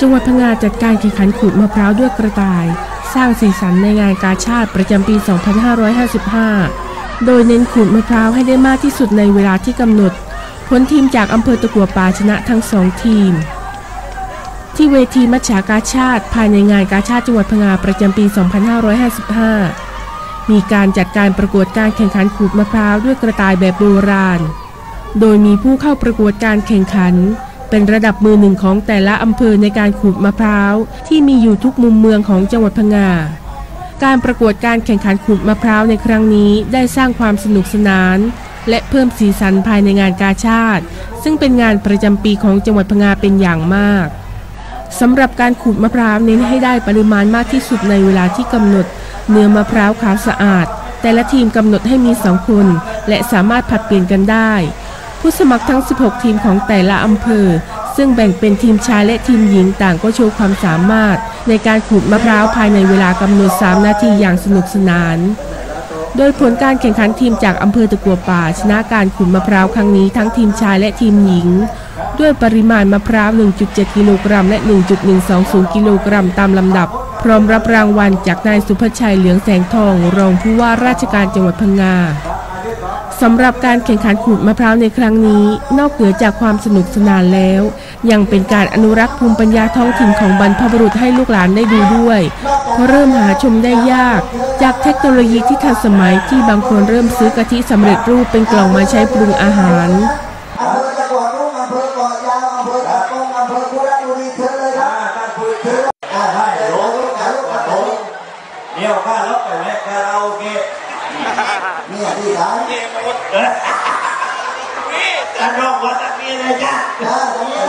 จังหวัดพังงาจัดการแข่งขันขูดมะพร้าวด้วยกระต่าย สร้างสีสันในงานกาชาติประจำปี 2555 โดยเน้นขูดมะพร้าวให้ได้มากที่สุดในเวลาที่กำหนด ผลทีมจากอำเภอตะกัวป่าชนะทั้งสองทีม ที่เวทีมัชชากาชาติภายในงานกาชาติจังหวัดพังงาประจำปี 2555 มีการจัดการประกวดการแข่งขันขูดมะพร้าวด้วยกระต่ายแบบโบราณ โดยมีผู้เข้าประกวดการแข่งขัน เป็นระดับมือหนึ่งของแต่ละอำเภอในการขูดมะพร้าว ที่มีอยู่ทุกมุมเมืองของจังหวัดพังงาการประกวดการแข่งขันขูดมะพร้าวในครั้งนี้ได้สร้างความสนุกสนาน และเพิ่มสีสันภายในงานกาชาติ ซึ่งเป็นงานประจำปีของจังหวัดพังงาเป็นอย่างมากสำหรับการขูดมะพร้าวเน้นให้ได้ปริมาณมากที่สุดในเวลาที่กำหนด เนื้อมะพร้าวขาวสะอาด แต่ละทีมกำหนดให้มีสองคน และสามารถผัดเปลี่ยนกันได้ ผู้สมัครทั้ง 16 ทีมของแต่ละอำเภอ ซึ่งแบ่งเป็นทีมชายและทีมหญิงต่างก็โชว์ความสามารถ ในการขูดมะพร้าวภายในเวลากำหนด 3 นาทีอย่างสนุกสนาน โดยผลการแข่งขันทีมจากอำเภอตะกัวป่า ชนะการขูดมะพร้าวครั้งนี้ทั้งทีมชายและทีมหญิง ด้วยปริมาณมะพร้าว 1.7 กิโลกรัมและ 1.120 กิโลกรัมตามลำดับ พร้อมรับรางวัลจากนายสุภชัยเหลืองแสงทอง รองผู้ว่าราชการจังหวัดพังงา สำหรับการแข่งขันขูดมะพร้าวในครั้งนี้ นอกเหนือจากความสนุกสนานแล้ว ยังเป็นการอนุรักษ์ภูมิปัญญาท้องถิ่นของบรรพบุรุษให้ลูกหลานได้ดูด้วยเพราะเริ่มหาชมได้ยาก จากเทคโนโลยีที่ทันสมัยที่บางคนเริ่มซื้อกะทิสำเร็จรูปเป็นกล่องมาใช้ปรุงอาหารอำอาะาร นี่อ่ะนี่ครับนี่มาวุฒิเออนี่ตาดองวัดตะเมียนะจ๊ะเออตะเมีย